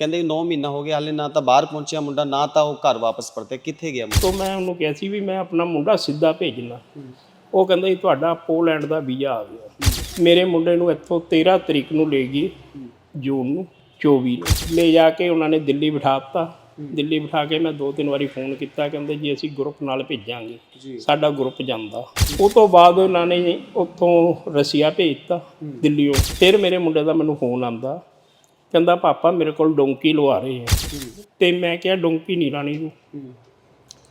ਕਹਿੰਦੇ 9 ਮਹੀਨਾ ਹੋ ਗਿਆ ਹਾਲੇ ਨਾ ਤਾਂ ਬਾਹਰ ਪਹੁੰਚਿਆ ਮੁੰਡਾ ਨਾ ਤਾਂ ਉਹ ਘਰ ਵਾਪਸ ਪਰਤੇ ਕਿੱਥੇ ਗਿਆ ਮੁੰਡਾ? ਤੋਂ ਮੈਂ ਉਹਨੂੰ ਕਿਹਾ ਸੀ ਵੀ ਮੈਂ ਆਪਣਾ ਮੁੰਡਾ ਸਿੱਧਾ ਭੇਜਣਾ। ਉਹ ਕਹਿੰਦਾ ਜੀ ਤੁਹਾਡਾ ਪੋਲੈਂਡ ਦਾ ਵੀਜ਼ਾ ਆ ਗਿਆ। ਮੇਰੇ ਮੁੰਡੇ ਨੂੰ ਇੱਥੋਂ 13 ਤਰੀਕ ਨੂੰ ਲੈ ਗਈ ਜੂਨ ਨੂੰ 24 ਨੂੰ। ਲੈ ਜਾ ਕੇ ਉਹਨਾਂ ਨੇ ਦਿੱਲੀ ਬਿਠਾਤਾ ਦਿੱਲੀ ਬਿਠਾ ਕੇ ਮੈਂ ਦੋ ਤਿੰਨ ਵਾਰੀ ਫੋਨ ਕੀਤਾ ਕਹਿੰਦੇ ਜੀ ਅਸੀਂ ਗਰੁੱਪ ਨਾਲ ਭੇਜਾਂਗੇ। ਸਾਡਾ ਗਰੁੱਪ ਜਾਂਦਾ। ਉਹ ਤੋਂ ਬਾਅਦ ਉਹਨਾਂ ਨੇ ਉੱਥੋਂ ਰਸੀਆ ਭੇਜਤਾ ਦਿੱਲੀੋਂ ਫਿਰ ਮੇਰੇ ਮੁੰਡੇ ਦਾ ਮੈਨੂੰ ਫੋਨ ਆਂਦਾ ਕਹਿੰਦਾ, ਪਾਪਾ, ਮੇਰੇ ਕੋਲ ਡੋਂਕੀ ਲਵਾ ਰਹੇ ਆ। ਤੇ ਮੈਂ ਕਿਹਾ, ਡੋਂਕੀ ਨਹੀਂ ਲਾਣੀ ਤੂੰ।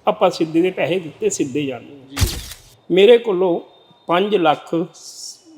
ਆਪਾਂ ਸਿੱਧੇ ਦੇ ਪੈਸੇ ਦਿੱਤੇ, ਸਿੱਧੇ ਜਾਣੇ ਮੇਰੇ ਕੋਲੋਂ 5 ਲੱਖ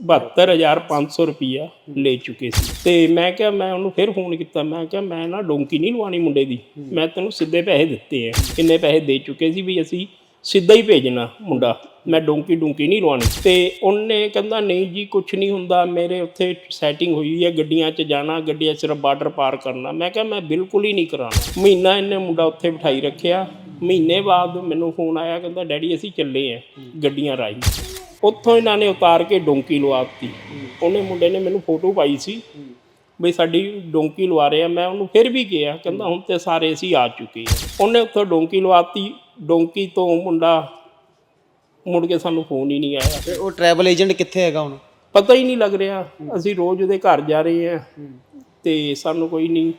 72500 ਰੁਪਈਆ ਲੈ ਚੁੱਕੇ ਸੀ। ਤੇ ਮੈਂ ਕਿਹਾ, ਮੈਂ ਉਹਨੂੰ ਫਿਰ ਫੋਨ ਕੀਤਾ, ਮੈਂ ਕਿਹਾ, ਮੈਂ ਨਾ ਡੋਂਕੀ ਨਹੀਂ ਲਵਾਣੀ ਮੁੰਡੇ ਦੀ। ਮੈਂ ਤੈਨੂੰ ਸਿੱਧੇ ਪੈਸੇ ਦਿੱਤੇ ਆ। ਕਿੰਨੇ ਪੈਸੇ ਦੇ ਚੁੱਕੇ ਸੀ ਵੀ ਅਸੀਂ ਸਿੱਧਾ ਹੀ ਭੇਜਣਾ ਮੁੰਡਾ। ਮੈਂ ਡੋਂਕੀ ਡੋਂਕੀ ਨਹੀਂ ਲਵਾਣੀ ਤੇ ਉਹਨੇ ਕਹਿੰਦਾ, ਨਹੀਂ ਜੀ ਕੁਝ ਨਹੀਂ ਹੁੰਦਾ। ਮੇਰੇ ਉੱਥੇ ਸੈਟਿੰਗ ਹੋਈ ਹੈ ਗੱਡੀਆਂ 'ਚ ਜਾਣਾ, ਗੱਡੀਆਂ ਸਿਰਫ ਬਾਰਡਰ ਪਾਰ ਕਰਨਾ। ਮੈਂ ਕਿਹਾ, ਮੈਂ ਬਿਲਕੁਲ ਹੀ ਨਹੀਂ ਕਰਾਉਣਾ। ਮਹੀਨਾ ਇਹਨੇ ਮੁੰਡਾ ਉੱਥੇ ਬਿਠਾਈ ਰੱਖਿਆ। ਮਹੀਨੇ ਬਾਅਦ ਮੈਨੂੰ ਫੋਨ ਆਇਆ, ਕਹਿੰਦਾ, ਡੈਡੀ, ਅਸੀਂ ਚੱਲੇ ਆਂ ਗੱਡੀਆਂ ਰਾਹੀਂ। ਉੱਥੋਂ ਇਹਨਾਂ ਨੇ ਉਤਾਰ ਕੇ ਡੋਂਕੀ ਲਵਾਤੀ ਉਹਨੇ ਮੁੰਡੇ ਨੇ ਮੈਨੂੰ ਫੋਟੋ ਪਾਈ ਸੀ। ਬਈ ਸਾਡੀ ਡੋਂਕੀ ਲਵਾ ਰਹੇ ਆ ਮੈਂ ਉਹਨੂੰ ਫਿਰ ਵੀ ਗਿਆ ਕਹਿੰਦਾ ਹੁਣ ਤੇ ਸਾਰੇ ਅਸੀਂ ਆ ਚੁੱਕੇ ਉਹਨੇ ਉੱਥੋਂ ਡੋਂਕੀ ਲਵਾਤੀ ਡੋਂਕੀ ਤੋਂ ਮੁੰਡਾ ਮੁੜ ਕੇ ਸਾਨੂੰ ਫੋਨ ਹੀ ਨਹੀਂ ਆਇਆ। ਤੇ ਉਹ ਟਰੈਵਲ ਏਜੰਟ ਕਿੱਥੇ ਹੈਗਾ ਹੁਣ? ਪਤਾ ਹੀ ਨਹੀਂ ਲੱਗ ਰਿਹਾ ਅਸੀਂ ਰੋਜ਼ ਉਹਦੇ ਘਰ ਜਾ ਰਹੇ ਹਾਂ ਤੇ ਸਾਨੂੰ ਕੋਈ ਨਹੀਂ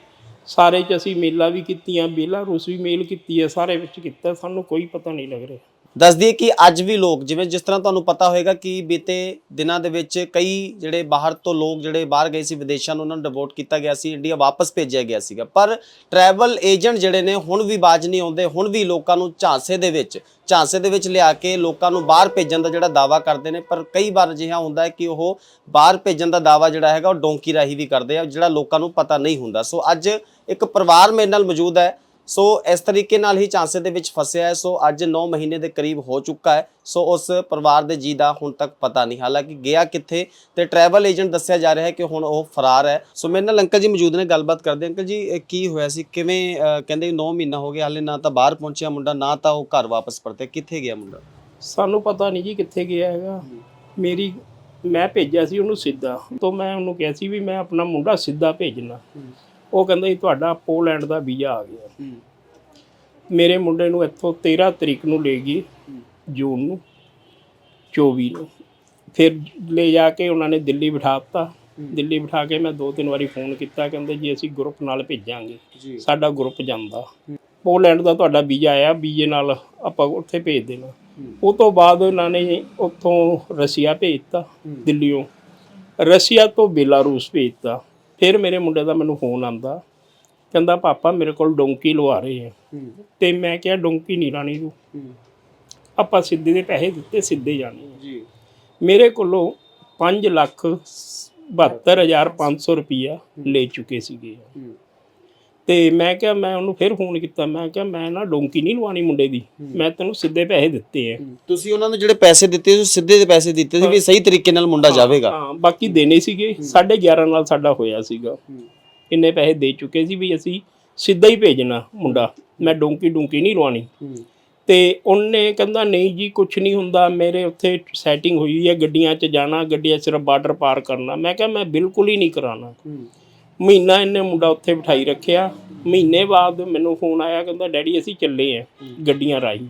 ਸਾਰੇ ਚ ਅਸੀਂ ਮੇਲਾ ਵੀ ਕੀਤੀਆਂ ਬੇਲਾਰੂਸ ਵੀ ਮੇਲ ਕੀਤੀ ਹੈ ਸਾਰੇ ਵਿੱਚ ਕੀਤਾ ਸਾਨੂੰ ਕੋਈ ਪਤਾ ਨਹੀਂ ਲੱਗ ਰਿਹਾ। ਦੱਸ ਦਈਏ ਕਿ ਅੱਜ ਵੀ ਲੋਕ, ਜਿਵੇਂ ਜਿਸ ਤਰ੍ਹਾਂ ਤੁਹਾਨੂੰ ਪਤਾ ਹੋਵੇਗਾ ਕਿ ਬੀਤੇ ਦਿਨਾਂ ਦੇ ਵਿੱਚ ਕਈ ਜਿਹੜੇ ਬਾਹਰ ਤੋਂ ਲੋਕ ਜਿਹੜੇ ਬਾਹਰ ਗਏ ਸੀ ਵਿਦੇਸ਼ਾਂ ਨੂੰ ਉਹਨਾਂ ਨੂੰ ਡਿਵੋਰਟ ਕੀਤਾ ਗਿਆ ਸੀ ਇੰਡੀਆ ਵਾਪਸ ਭੇਜਿਆ ਗਿਆ ਸੀਗਾ। ਪਰ ਟਰੈਵਲ ਏਜੰਟ ਜਿਹੜੇ ਨੇ ਹੁਣ ਵੀ ਬਾਜ ਨਹੀਂ ਆਉਂਦੇ, ਹੁਣ ਵੀ ਲੋਕਾਂ ਨੂੰ ਝਾਂਸੇ ਦੇ ਵਿੱਚ, ਝਾਂਸੇ ਦੇ ਵਿੱਚ ਲਿਆ ਕੇ ਲੋਕਾਂ ਨੂੰ ਬਾਹਰ ਭੇਜਣ ਦਾ ਜਿਹੜਾ ਦਾਵਾ ਕਰਦੇ ਨੇ, ਪਰ ਕਈ ਵਾਰ ਅਜਿਹਾ ਹੁੰਦਾ ਹੈ ਕਿ ਉਹ ਬਾਹਰ ਭੇਜਣ ਦਾ ਦਾਵਾ ਜਿਹੜਾ ਹੈਗਾ ਉਹ ਡੋਂਕੀ ਰਾਹੀਂ ਵੀ ਕਰਦੇ ਆ, ਜਿਹੜਾ ਲੋਕਾਂ ਨੂੰ ਪਤਾ ਨਹੀਂ ਹੁੰਦਾ। ਸੋ ਅੱਜ ਇੱਕ ਪਰਿਵਾਰ ਮੇਰੇ ਨਾਲ ਮੌਜੂਦ ਹੈ ਸੋ ਇਸ ਤਰੀਕੇ ਨਾਲ ਹੀ ਚਾਂਸੇ ਦੇ ਵਿੱਚ ਫਸਿਆ ਹੈ। ਸੋ ਅੱਜ 9 ਮਹੀਨੇ ਦੇ ਕਰੀਬ ਹੋ ਚੁੱਕਾ ਹੈ। ਸੋ ਉਸ ਪਰਿਵਾਰ ਦੇ ਜੀ ਦਾ ਹੁਣ ਤੱਕ ਪਤਾ ਨਹੀਂ। ਹਾਲਾਂਕਿ ਗਿਆ ਕਿੱਥੇ ਤੇ ਟਰੈਵਲ ਏਜੰਟ ਦੱਸਿਆ ਜਾ ਰਿਹਾ ਹੈ ਕਿ ਹੁਣ ਉਹ ਫਰਾਰ ਹੈ। ਸੋ ਮੇਰੇ ਨਾਲ ਅੰਕਲ ਜੀ ਮੌਜੂਦ ਨੇ, ਗੱਲਬਾਤ ਕਰਦੇ ਅੰਕਲ ਜੀ, ਇਹ ਕੀ ਹੋਇਆ ਸੀ? ਕਿਵੇਂ ਕਹਿੰਦੇ 9 ਮਹੀਨਾ ਹੋ ਗਿਆ, ਹਾਲੇ ਨਾ ਤਾਂ ਬਾਹਰ ਪਹੁੰਚਿਆ ਮੁੰਡਾ, ਨਾ ਤਾਂ ਉਹ ਘਰ ਵਾਪਸ ਪਰਤੇ ਕਿੱਥੇ ਗਿਆ ਮੁੰਡਾ? ਸਾਨੂੰ ਪਤਾ ਨਹੀਂ ਜੀ ਕਿੱਥੇ ਗਿਆ ਹੈਗਾ। ਮੇਰੀ, ਮੈਂ ਭੇਜਿਆ ਸੀ ਉਹਨੂੰ ਸਿੱਧਾ। ਤੋਂ ਮੈਂ ਉਹਨੂੰ ਕਿਹਾ ਸੀ ਵੀ ਮੈਂ ਆਪਣਾ ਮੁੰਡਾ ਸਿੱਧਾ ਭੇਜਣਾ। ਉਹ ਕਹਿੰਦਾ ਜੀ ਤੁਹਾਡਾ ਪੋਲੈਂਡ ਦਾ ਵੀਜ਼ਾ ਆ ਗਿਆ। ਮੇਰੇ ਮੁੰਡੇ ਨੂੰ ਇੱਥੋਂ 13 ਤਰੀਕ ਨੂੰ ਲੈ ਗਈ ਜੂਨ ਨੂੰ 24 ਨੂੰ। ਫਿਰ ਲੈ ਜਾ ਕੇ ਉਹਨਾਂ ਨੇ ਦਿੱਲੀ ਬਿਠਾਤਾ। ਦਿੱਲੀ ਬਿਠਾ ਕੇ ਮੈਂ ਦੋ ਤਿੰਨ ਵਾਰੀ ਫੋਨ ਕੀਤਾ ਕਹਿੰਦੇ ਜੀ ਅਸੀਂ ਗਰੁੱਪ ਨਾਲ ਭੇਜਾਂਗੇ। ਸਾਡਾ ਗਰੁੱਪ ਜਾਂਦਾ। ਪੋਲੈਂਡ ਦਾ ਤੁਹਾਡਾ ਵੀਜ਼ਾ ਆਇਆ ਵੀਜ਼ੇ ਨਾਲ ਆਪਾਂ ਉੱਥੇ ਭੇਜ ਦੇਣਾ। ਉਹ ਤੋਂ ਬਾਅਦ ਉਹਨਾਂ ਨੇ ਉੱਥੋਂ ਰਸੀਆ ਭੇਜਤਾ ਦਿੱਲੀੋਂ ਰਸੀਆ ਤੋਂ ਬੇਲਾਰੂਸ ਭੇਜਤਾ ਫਿਰ ਮੇਰੇ ਮੁੰਡੇ ਦਾ ਮੈਨੂੰ ਫੋਨ ਆਂਦਾ ਕਹਿੰਦਾ ਪਾਪਾ ਮੇਰੇ ਕੋਲ ਡੋਂਕੀ ਲਵਾ ਰਹੇ ਆ। ਤੇ ਮੈਂ ਕਿਹਾ ਡੋਂਕੀ ਨਹੀਂ ਲਾਣੀ ਤੂੰ। ਆਪਾਂ ਸਿੱਧੇ ਦੇ ਪੈਸੇ ਦਿੱਤੇ ਸਿੱਧੇ ਜਾਣੇ। ਜੀ। ਮੇਰੇ ਕੋਲੋਂ 5 ਲੱਖ 72500 ਰੁਪਈਆ ਲੈ ਚੁੱਕੇ ਸੀਗੇ ਤੇ ਮੈਂ ਕਿਹਾ ਮੈਂ ਉਹਨੂੰ ਫਿਰ ਫੋਨ ਕੀਤਾ ਮੈਂ ਕਿਹਾ ਮੈਂ ਨਾ ਡੋਂਕੀ ਨਹੀਂ ਲਵਾਣੀ ਮੁੰਡੇ ਦੀ ਮੈਂ ਤੈਨੂੰ ਸਿੱਧੇ ਪੈਸੇ ਦਿੱਤੇ ਆ ਤੁਸੀਂ ਉਹਨਾਂ ਨੂੰ ਜਿਹੜੇ ਪੈਸੇ ਦਿੱਤੇ ਸੀ ਸਿੱਧੇ ਦੇ ਪੈਸੇ ਦਿੱਤੇ ਸੀ ਵੀ ਸਹੀ ਤਰੀਕੇ ਨਾਲ ਮੁੰਡਾ ਜਾਵੇਗਾ। ਹਾਂ ਬਾਕੀ ਦੇਣੇ ਸੀਗੇ 11.5 ਨਾਲ ਸਾਡਾ ਹੋਇਆ ਸੀਗਾ। ਇੰਨੇ ਪੈਸੇ ਦੇ ਚੁੱਕੇ ਸੀ ਵੀ ਅਸੀਂ ਸਿੱਧਾ ਹੀ ਭੇਜਣਾ ਮੁੰਡਾ ਮੈਂ ਡੋਂਕੀ ਡੋਂਕੀ ਨਹੀਂ ਲਵਾਣੀ ਤੇ ਉਹਨੇ ਕਹਿੰਦਾ ਨਹੀਂ ਜੀ ਕੁਝ ਨਹੀਂ ਹੁੰਦਾ ਮੇਰੇ ਉੱਥੇ ਸੈਟਿੰਗ ਹੋਈ ਹੈ ਗੱਡੀਆਂ 'ਚ ਜਾਣਾ ਗੱਡੀਆਂ ਸਿਰਫ ਬਾਰਡਰ ਪਾਰ ਕਰਨਾ। ਮੈਂ ਕਿਹਾ ਮੈਂ ਬਿਲਕੁਲ ਹੀ ਨਹੀਂ ਕਰਾਉਣਾ। ਮਹੀਨਾ ਇਹਨੇ ਮੁੰਡਾ ਉੱਥੇ ਬਿਠਾਈ ਰੱਖਿਆ। ਮਹੀਨੇ ਬਾਅਦ ਮੈਨੂੰ ਫੋਨ ਆਇਆ ਕਹਿੰਦਾ, ਡੈਡੀ, ਅਸੀਂ ਚੱਲੇ ਆਂ ਗੱਡੀਆਂ ਰਾਹੀਂ।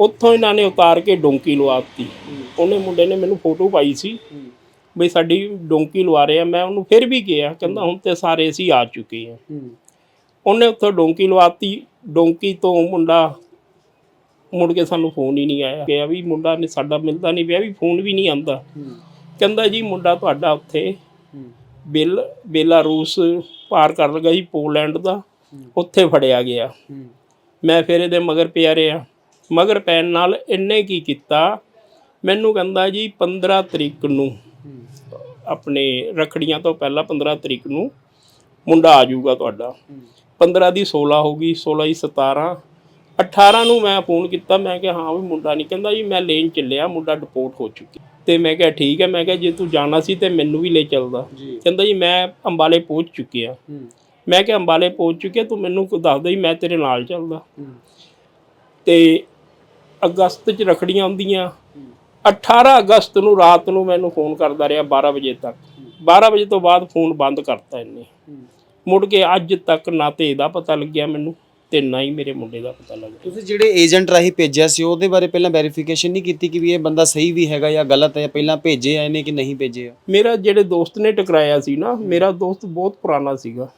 ਉੱਥੋਂ ਇਹਨਾਂ ਨੇ ਉਤਾਰ ਕੇ ਡੋਂਕੀ ਲਵਾਤੀ ਉਹਨੇ ਮੁੰਡੇ ਨੇ ਮੈਨੂੰ ਫੋਟੋ ਪਾਈ ਸੀ ਬਈ ਸਾਡੀ ਡੋਂਕੀ ਲਵਾ ਰਹੇ ਆ। ਮੈਂ ਉਹਨੂੰ ਫਿਰ ਵੀ ਗਿਆ ਕਹਿੰਦਾ, ਹੁਣ ਤੇ ਸਾਰੇ ਅਸੀਂ ਆ ਚੁੱਕੇ ਹਾਂ ਉਹਨੇ ਉੱਥੋਂ ਡੋਂਕੀ ਲਵਾਤੀ ਡੋਂਕੀ ਤੋਂ ਮੁੰਡਾ, ਮੁੜ ਕੇ ਸਾਨੂੰ ਫੋਨ ਹੀ ਨਹੀਂ ਆਇਆ। ਕਿਹਾ ਵੀ ਮੁੰਡਾ ਨੇ ਸਾਡਾ ਮਿਲਦਾ ਨਹੀਂ ਪਿਆ, ਵੀ ਫੋਨ ਵੀ ਨਹੀਂ ਆਂਦਾ ਕਹਿੰਦਾ ਜੀ, ਮੁੰਡਾ ਤੁਹਾਡਾ ਉੱਥੇ ਬੇਲ ਬੇਲਾਰੂਸ ਪਾਰ ਕਰ ਲਗਾ ਜੀ ਪੋਲੈਂਡ ਦਾ ਉੱਥੇ ਫੜਿਆ ਗਿਆ। ਮੈਂ ਫਿਰ ਇਹਦੇ ਮਗਰ ਪਿਆ ਰਿਹਾ। ਮਗਰ ਪੈਣ ਨਾਲ ਇਹਨੇ ਕੀ ਕੀਤਾ? ਮੈਨੂੰ ਕਹਿੰਦਾ ਜੀ 15 ਤਰੀਕ ਨੂੰ ਆਪਣੇ ਰਖੜੀਆਂ ਤੋਂ ਪਹਿਲਾਂ 15 ਤਰੀਕ ਨੂੰ ਮੁੰਡਾ ਆ ਜਾਊਗਾ ਤੁਹਾਡਾ। 15 ਦੀ 16 ਹੋ ਗਈ 16 ਦੀ 17 18 ਨੂੰ ਮੈਂ ਫੋਨ ਕੀਤਾ ਮੈਂ ਕਿਹਾ ਹਾਂ ਵੀ ਮੁੰਡਾ ਨਹੀਂ ਕਹਿੰਦਾ ਜੀ ਮੈਂ ਲੈਣ ਚੱਲਿਆ ਮੁੰਡਾ ਡਿਪੋਰਟ ਹੋ ਚੁੱਕੀ ਤੇ ਮੈਂ ਕਿਹਾ ਠੀਕ ਹੈ। ਮੈਂ ਕਿਹਾ ਜੇ ਤੂੰ ਜਾਣਾ ਸੀ ਤੇ ਮੈਨੂੰ ਵੀ ਲੈ ਚੱਲਦਾ। ਕਹਿੰਦਾ ਜੀ ਮੈਂ ਅੰਬਾਲੇ ਪਹੁੰਚ ਚੁੱਕਿਆ। ਮੈਂ ਕਿਹਾ ਅੰਬਾਲੇ ਪਹੁੰਚ ਚੁੱਕਿਆ ਤੂੰ ਮੈਨੂੰ ਕੋ ਦੱਸ ਦੇ ਮੈਂ ਤੇਰੇ ਨਾਲ ਚੱਲਦਾ। ਤੇ ਅਗਸਤ ਚ ਰਖੜੀਆਂ ਆਉਂਦੀਆਂ। 18 ਅਗਸਤ ਨੂੰ ਰਾਤ ਨੂੰ ਮੈਨੂੰ ਫੋਨ ਕਰਦਾ ਰਿਹਾ 12 ਵਜੇ ਤੱਕ। 12 ਵਜੇ ਤੋਂ ਬਾਅਦ ਫੋਨ ਬੰਦ ਕਰਤਾ ਇਹਨੇ। ਮੁੜ ਕੇ ਅੱਜ ਤੱਕ ਨਾ ਤੇ ਇਹਦਾ ਪਤਾ ਲੱਗਿਆ ਮੈਨੂੰ। ਤੇ ਨਾ ਹੀ ਮੇਰੇ ਮੁੰਡੇ ਦਾ ਪਤਾ ਲੱਗਿਆ ਤੁਸੀਂ ਜਿਹੜੇ ਏਜੰਟ ਰਾਹੀਂ ਭੇਜਿਆ ਸੀ ਉਹਦੇ ਬਾਰੇ ਪਹਿਲਾਂ ਵੈਰੀਫਿਕੇਸ਼ਨ ਨਹੀਂ ਕੀਤੀ ਕਿ ਵੀ ਇਹ ਬੰਦਾ ਸਹੀ ਵੀ ਹੈਗਾ ਜਾਂ ਗਲਤ ਹੈ ਪਹਿਲਾਂ ਭੇਜੇ ਆਏ ਨੇ ਕਿ ਨਹੀਂ ਭੇਜੇ ਆ? ਮੇਰਾ ਜਿਹੜੇ ਦੋਸਤ ਨੇ ਟਕਰਾਇਆ ਸੀ ਨਾ ਮੇਰਾ ਦੋਸਤ ਬਹੁਤ ਪੁਰਾਣਾ ਸੀਗਾ।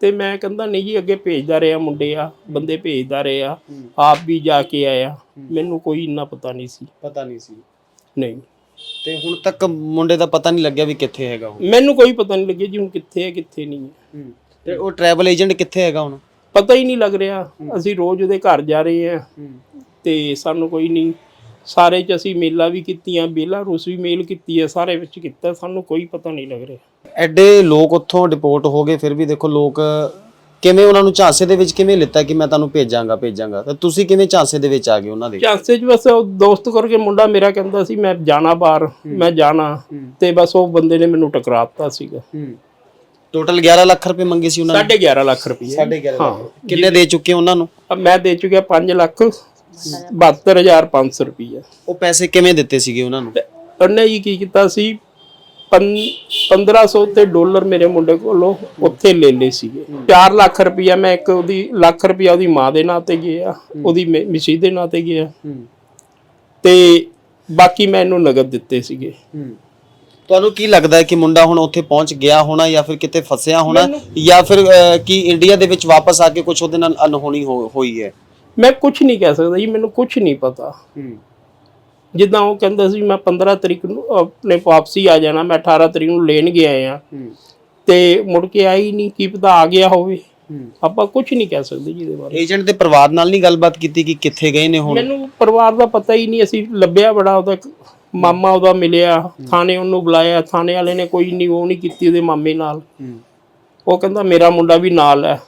ਤੇ ਮੈਂ ਕਹਿੰਦਾ ਨਹੀਂ ਜੀ ਅੱਗੇ ਭੇਜਦਾ ਰਿਹਾ ਮੁੰਡੇ ਆ ਬੰਦੇ ਭੇਜਦਾ ਰਿਹਾ। ਆਪ ਵੀ ਜਾ ਕੇ ਆਇਆ। ਮੈਨੂੰ ਕੋਈ ਇੰਨਾ ਪਤਾ ਨਹੀਂ ਸੀ। ਪਤਾ ਨਹੀਂ ਸੀ। ਨਹੀਂ। ਤੇ ਹੁਣ ਤੱਕ ਮੁੰਡੇ ਦਾ ਪਤਾ ਨਹੀਂ ਲੱਗਿਆ ਵੀ ਕਿੱਥੇ ਹੈਗਾ ਉਹ? ਮੈਨੂੰ ਕੋਈ ਪਤਾ ਨਹੀਂ ਲੱਗਿਆ ਜੀ ਹੁਣ ਕਿੱਥੇ ਹੈ ਕਿੱਥੇ ਨਹੀਂ ਹੈ। ਤੇ ਉਹ ਟਰੈਵਲ ਏਜੰਟ ਕਿੱਥੇ ਹੈਗਾ ਹੁਣ? ਪਤਾ ਹੀ ਨਹੀਂ ਲੱਗ ਰਿਹਾ। ਅਸੀਂ ਰੋਜ਼ ਉਹਦੇ ਘਰ ਜਾ ਰਹੇ ਹਾਂ। ਤੇ ਸਾਨੂੰ ਕੋਈ ਨਹੀਂ। ਸਾਰੇ ਚ ਅਸੀਂ ਮੇਲਾ ਵੀ ਕੀਤੀਆਂ ਬੇਲਾਰੂਸ ਵੀ ਮੇਲ ਕੀਤੀ ਹੈ ਸਾਰੇ ਵਿੱਚ ਕੀਤਾ। ਸਾਨੂੰ ਕੋਈ ਪਤਾ ਨਹੀਂ ਲੱਗ ਰਿਹਾ। ਐਡੇ ਲੋਕ ਉੱਥੋਂ ਡਿਪੋਰਟ ਹੋ ਗਏ ਫਿਰ ਵੀ ਦੇਖੋ ਲੋਕ ਕਿਵੇਂ ਉਹਨਾਂ ਨੂੰ ਝਾਂਸੇ ਦੇ ਵਿੱਚ ਕਿਵੇਂ ਲਿੱਤਾ ਕਿ ਮੈਂ ਤੁਹਾਨੂੰ ਭੇਜਾਂਗਾ ਭੇਜਾਂਗਾ। ਤਾਂ ਤੁਸੀਂ ਕਿਵੇਂ ਝਾਂਸੇ ਦੇ ਵਿੱਚ ਆ ਗਏ ਉਹਨਾਂ ਦੇ? ਚਾਂਸੇ ਚ ਬਸ ਉਹ ਦੋਸਤ ਕਰਕੇ ਮੁੰਡਾ ਮੇਰਾ ਕਹਿੰਦਾ ਸੀ ਮੈਂ ਜਾਣਾ ਬਾਹਰ ਮੈਂ ਜਾਣਾ। ਤੇ ਬਸ ਉਹ ਬੰਦੇ ਨੇ ਮੈਨੂੰ ਟਕਰਾਤਾ ਸੀਗਾ। ਟੋਟਲ 11 ਲੱਖ ਰੁਪਏ ਮੰਗੇ ਸੀ ਉਹਨਾਂ ਨੇ। 11.5 ਲੱਖ ਰੁਪਏ। 11.5 ਹਾਂ। ਕਿੰਨੇ ਦੇ ਚੁੱਕੇ ਉਹਨਾਂ ਨੂੰ? ਅਬ ਮੈਂ ਦੇ ਚੁੱਕਿਆ 5 ਲੱਖ 72500 ਰੁਪਏ ਉਹ ਪੈਸੇ ਕਿਵੇਂ ਦਿੱਤੇ ਸੀਗੇ ਉਹਨਾਂ ਨੂੰ? ਉਹਨੇ ਜੀ ਕੀ ਕੀਤਾ ਸੀ ਪੰ- 1500 ਤੇ ਡਾਲਰ ਮੇਰੇ ਮੁੰਡੇ ਕੋਲੋਂ ਉੱਥੇ ਲੈ ਲਏ ਸੀਗੇ। 4 ਲੱਖ ਰੁਪਇਆ ਮੈਂ ਇੱਕ ਉਹਦੀ ਲੱਖ ਰੁਪਇਆ ਉਹਦੀ ਮਾਂ ਦੇ ਨਾਂ ਤੇ ਗਿਆ ਉਹਦੀ ਮਿਸੀ ਦੇ ਨਾਂ ਤੇ ਗਿਆ। ਤੇ ਬਾਕੀ ਮੈਂ ਇਹਨੂੰ ਨਗਦ ਦਿੱਤੇ ਸੀਗੇ। ਤੁਹਾਨੂੰ ਕੀ ਲੱਗਦਾ ਹੈ ਕਿ ਮੁੰਡਾ ਹੁਣ ਉੱਥੇ ਪਹੁੰਚ ਗਿਆ ਹੋਣਾ ਜਾਂ ਫਿਰ ਕਿਤੇ ਫਸਿਆ ਹੋਣਾ ਜਾਂ ਫਿਰ ਅਹ, ਕੀ ਇੰਡੀਆ ਦੇ ਵਿੱਚ ਵਾਪਸ ਆ ਕੇ ਕੁਝ ਉਹਦੇ ਨਾਲ ਅਨਹੋਣੀ ਹੋ- ਹੋਈ ਹੈ? ਮੈਂ ਕੁਝ ਨਹੀਂ ਕਹਿ ਸਕਦਾ ਜੀ ਮੈਨੂੰ ਕੁਝ ਨਹੀਂ ਪਤਾ। ਜਿੱਦਾਂ ਉਹ ਕਹਿੰਦਾ ਸੀ ਮੈਂ 15 ਤਰੀਕ ਨੂੰ ਆਪਣੇ ਵਾਪਸੀ ਆ ਜਾਣਾ ਮੈਂ 18 ਤਰੀਕ ਨੂੰ ਲੈਣ ਗਿਆ ਆ ਤੇ ਮੁੜ ਕੇ ਆਈ ਨਹੀਂ ਕੀ ਪਤਾ ਆ ਗਿਆ ਹੋਵੇ। ਆਪਾਂ ਕੁਝ ਨਹੀਂ ਕਹਿ ਸਕਦੇ ਜੀ ਇਹਦੇ ਬਾਰੇ। ਏਜੰਟ ਦੇ ਪਰਿਵਾਰ ਨਾਲ ਨਹੀਂ ਗੱਲਬਾਤ ਕੀਤੀ ਕਿ ਕਿੱਥੇ ਗਏ ਨੇ ਹੁਣ? ਮੈਨੂੰ ਪਰਿਵਾਰ ਦਾ ਪਤਾ ਹੀ ਨਹੀਂ ਅਸੀਂ ਲੱਭਿਆ ਬੜਾ ਉਹਦਾ ਇੱਕ ਮਾਮਾ ਉਹਦਾ ਮਿਲਿਆ ਥਾਣੇ ਉਹਨੂੰ ਬੁਲਾਇਆ ਥਾਣੇ ਵਾਲੇ ਨੇ ਕੋਈ ਨਹੀਂ ਉਹ ਨਹੀਂ ਕੀਤੀ ਉਹਦੇ ਮਾਮੇ ਨਾਲ। ਉਹ ਕਹਿੰਦਾ ਮੇਰਾ ਮੁੰਡਾ ਵੀ ਨਾਲ ਹੈ।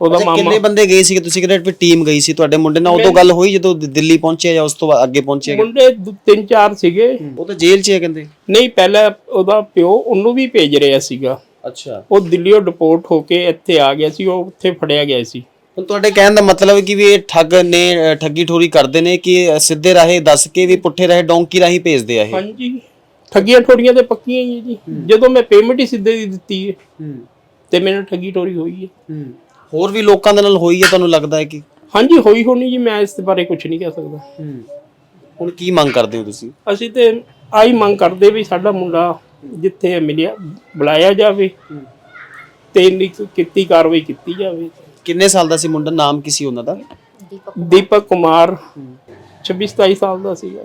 ਉਹਦਾ ਮਾਮਾ ਕਿੰਨੇ ਬੰਦੇ ਗਏ ਸੀ ਤੁਸੀਂ ਕਿਹੜੇ ਵੀ ਟੀਮ ਗਈ ਸੀ ਤੁਹਾਡੇ ਮੁੰਡੇ ਨਾਲ ਉਦੋਂ ਗੱਲ ਹੋਈ ਜਦੋਂ ਦਿੱਲੀ ਪਹੁੰਚਿਆ ਜਾਂ ਉਸ ਤੋਂ ਬਾਅਦ ਅੱਗੇ ਪਹੁੰਚਿਆ? ਮੁੰਡੇ ਤਿੰਨ ਚਾਰ ਸੀਗੇ। ਉਹ ਤਾਂ ਜੇਲ੍ਹ 'ਚ ਹੈ ਕਹਿੰਦੇ। ਨਹੀਂ ਪਹਿਲਾਂ ਉਹਦਾ ਪਿਓ ਉਹਨੂੰ ਵੀ ਭੇਜ ਰਿਹਾ ਸੀਗਾ। ਅੱਛਾ। ਉਹ ਦਿੱਲੀੋਂ ਡਿਪੋਰਟ ਹੋ ਕੇ ਇੱਥੇ ਆ ਗਿਆ ਸੀ ਉਹ ਉੱਥੇ ਫੜਿਆ ਗਿਆ ਸੀ। ਹੁਣ ਤੁਹਾਡੇ ਕਹਿਣ ਦਾ ਮਤਲਬ ਹੈ ਕਿ ਵੀ ਇਹ ਠੱਗ ਨੇ ਅ, ਠੱਗੀ ਠੋਰੀ ਕਰਦੇ ਨੇ ਕਿ ਸਿੱਧੇ ਰਾਹੇ ਦੱਸ ਕੇ ਵੀ ਪੁੱਠੇ ਰਾਹੇ ਡੌਂਕੀ ਰਾਹੀਂ ਭੇਜਦੇ ਆ ਇਹ? ਹਾਂਜੀ। ਠੱਗੀਆਂ ਠੋਰੀਆਂ ਤੇ ਪੱਕੀਆਂ ਹੀ ਹੈ ਜੀ। ਜਦੋਂ ਮੈਂ ਪੇਮੈਂਟ ਹੀ ਸਿੱਧੇ ਦੀ ਦਿੱਤੀ ਹੈ ਤੇ ਮੈਨੂੰ ਠੱਗੀ ਠੋਰੀ ਹੋਈ ਹੈ। ਹੋਰ ਵੀ ਲੋਕਾਂ ਦੇ ਨਾਲ ਹੋਈ ਹੈ ਤੁਹਾਨੂੰ ਲੱਗਦਾ ਹੈ ਕਿ? ਹਾਂਜੀ ਹੋਈ ਹੋਣੀ ਜੀ ਮੈਂ ਇਸ ਬਾਰੇ ਕੁਝ ਨਹੀਂ ਕਹਿ ਸਕਦਾ। ਹੁਣ ਕੀ ਮੰਗ ਕਰਦੇ ਹੋ ਤੁਸੀਂ? ਅਸੀਂ ਤੇ ਆਈ ਮੰਗ ਕਰਦੇ ਵੀ ਸਾਡਾ ਮੁੰਡਾ ਜਿੱਥੇ ਮਿਲਿਆ ਬੁਲਾਇਆ ਜਾਵੇ ਤੇ ਇਹਦੀ ਕੀਤੀ ਕਾਰਵਾਈ ਕੀਤੀ ਜਾਵੇ। ਕਿੰਨੇ ਸਾਲ ਦਾ ਸੀ ਮੁੰਡਾ ਨਾਮ ਕੀ ਸੀ ਉਹਨਾਂ ਦਾ ਦੀਪਕ ਕੁਮਾਰ 26 27 ਸਾਲ ਦਾ ਸੀਗਾ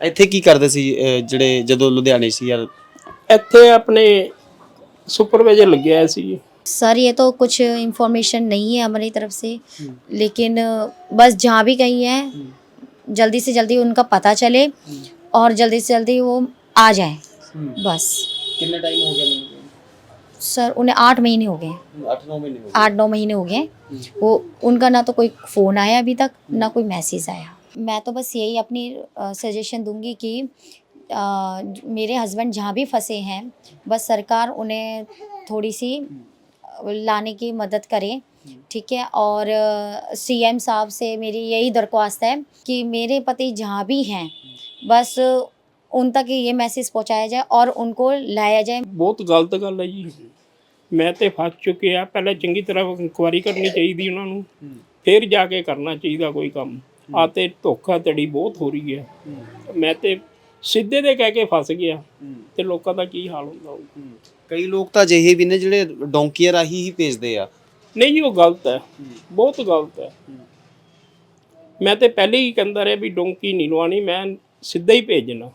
ਇੱਥੇ ਕੀ ਕਰਦੇ ਸੀ ਅ, ਜਿਹੜੇ ਜਦੋਂ ਲੁਧਿਆਣੇ ਸੀ ਯਾਰ ਇੱਥੇ ਆਪਣੇ ਸੁਪਰਵਾਈਜ਼ਰ ਲੱਗਿਆ ਹੋਇਆ ਸੀ सर ये तो कुछ इन्फॉर्मेशन नहीं है हमारी तरफ से लेकिन बस जहाँ भी कहीं है जल्दी से जल्दी उनका पता चले और जल्दी से जल्दी वो आ जाए बस ਕਿੰਨੇ ਟਾਈਮ ਹੋ ਗਿਆ ਮੈਨੂੰ सर उन्हें आठ महीने हो गए आठ नौ महीने आठ नौ महीने हो गए हम्म। वो उनका ना तो कोई फ़ोन आया अभी तक ना कोई मैसेज आया। मैं तो बस यही अपनी सजेशन दूँगी कि आ, मेरे हस्बैंड जहाँ भी फंसे हैं बस सरकार उन्हें थोड़ी सी लाने की मदद करे ठीक है? और सीएम साहब से मेरी यही दरख्वास्त है कि मेरे पति जहाँ भी हैं बस उन तक ये मैसेज पहुँचाया जाए और उनको लाया जाए। बहुत गलत गल है जी। ਮੈਂ ਤੇ ਫਸ ਚੁੱਕਿਆ ਪਹਿਲਾਂ ਚੰਗੀ ਤਰ੍ਹਾਂ ਇਨਕੁਆਰੀ ਕਰਨੀ ਚਾਹੀਦੀ ਉਹਨਾਂ ਨੂੰ ਫਿਰ ਜਾ ਕੇ ਕਰਨਾ ਚਾਹੀਦਾ ਕੋਈ ਕੰਮ। ਆ ਤੇ ਧੋਖਾ ਧੜੀ ਬਹੁਤ ਹੋ ਰਹੀ ਹੈ। ਮੈਂ ਤੇ ਸਿੱਧੇ ਦੇ ਕਹਿ ਕੇ ਫਸ ਗਿਆ। ਤੇ ਲੋਕਾਂ ਦਾ ਕੀ ਹਾਲ ਹੁੰਦਾ ਹੋਊ? ਕਈ ਲੋਕ ਤਾਂ ਅਜਿਹੇ ਵੀ ਨੇ ਜਿਹੜੇ ਡੌਂਕੀਆਂ ਰਾਹੀਂ ਹੀ ਭੇਜਦੇ ਆ। ਨਹੀਂ ਜੀ ਉਹ ਗਲਤ ਹੈ। ਬਹੁਤ ਗਲਤ ਹੈ। ਮੈਂ ਤੇ ਪਹਿਲੇ ਹੀ ਕਹਿੰਦਾ ਰਿਹਾ ਵੀ ਡੋਂਕੀ ਨਹੀਂ ਲਵਾਣੀ ਮੈਂ ਸਿੱਧਾ ਹੀ ਭੇਜਣਾ।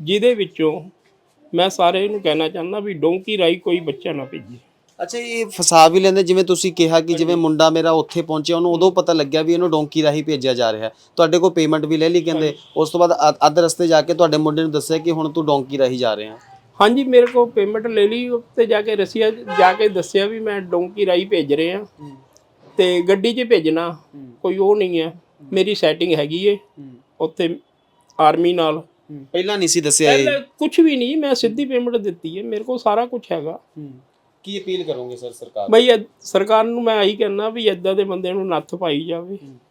ਜਿਹਦੇ ਵਿੱਚੋਂ ਮੈਂ ਸਾਰੇ ਨੂੰ ਕਹਿਣਾ ਚਾਹੁੰਦਾ ਵੀ ਡੋਂਕੀ ਰਾਈ ਕੋਈ ਬੱਚਾ ਨਾ ਭੇਜੇ। ਅੱਛਾ ਇਹ ਫਸਾ ਵੀ ਲੈਂਦੇ ਜਿਵੇਂ ਤੁਸੀਂ ਕਿਹਾ ਕਿ ਜਿਵੇਂ ਮੁੰਡਾ ਮੇਰਾ ਉੱਥੇ ਪਹੁੰਚਿਆ ਉਹਨੂੰ ਉਦੋਂ ਪਤਾ ਲੱਗਿਆ ਵੀ ਇਹਨੂੰ ਡੌਂਕੀ ਰਾਹੀਂ ਭੇਜਿਆ ਜਾ ਰਿਹਾ। ਹੈ। ਤੁਹਾਡੇ ਕੋਲ ਪੇਮੈਂਟ ਵੀ ਲੈ ਲਈ ਕਹਿੰਦੇ ਉਸ ਤੋਂ ਬਾਅਦ ਅ- ਅੱਧ ਰਸਤੇ ਜਾ ਕੇ ਤੁਹਾਡੇ ਮੁੰਡੇ ਨੂੰ ਦੱਸਿਆ ਕਿ ਹੁਣ ਤੂੰ ਡੌਂਕੀ ਰਾਹੀਂ ਜਾ ਰਿਹਾ। ਹਾਂਜੀ ਮੇਰੇ ਕੋਲ ਪੇਮੈਂਟ ਲੈ ਲਈ ਉੱਤੇ ਜਾ ਕੇ ਰਸੀਆ ਜਾ ਕੇ ਦੱਸਿਆ ਵੀ ਮੈਂ ਡੋਂਕੀ ਰਾਈ ਭੇਜ ਰਿਹਾ। ਤੇ ਗੱਡੀ 'ਚ ਭੇਜਣਾ ਕੋਈ ਉਹ ਨਹੀਂ ਹੈ। ਮੇਰੀ ਸੈਟਿੰਗ ਹੈਗੀ ਏ। ਉੱਥੇ ਆਰਮੀ ਨਾਲ ਪਹਿਲਾਂ ਨਹੀਂ ਸੀ ਦੱਸਿਆ ਇਹ। ਕੁਝ ਵੀ ਨਹੀਂ ਮੈਂ ਸਿੱਧੀ ਪੇਮੈਂਟ ਦਿੱਤੀ ਹੈ ਮੇਰੇ ਕੋਲ ਸਾਰਾ ਕੁਝ ਹੈਗਾ। ਕੀ ਅਪੀਲ ਕਰੋਗੇ ਸਰ ਸਰਕਾਰ ਬਈ ਇਹ ਸਰਕਾਰ ਨੂੰ ਮੈਂ ਆਹੀ ਕਹਿਣਾ ਵੀ ਇਦਾਂ ਦੇ ਬੰਦੇ ਨੂੰ ਨੱਥ ਪਾਈ ਜਾਵੇ।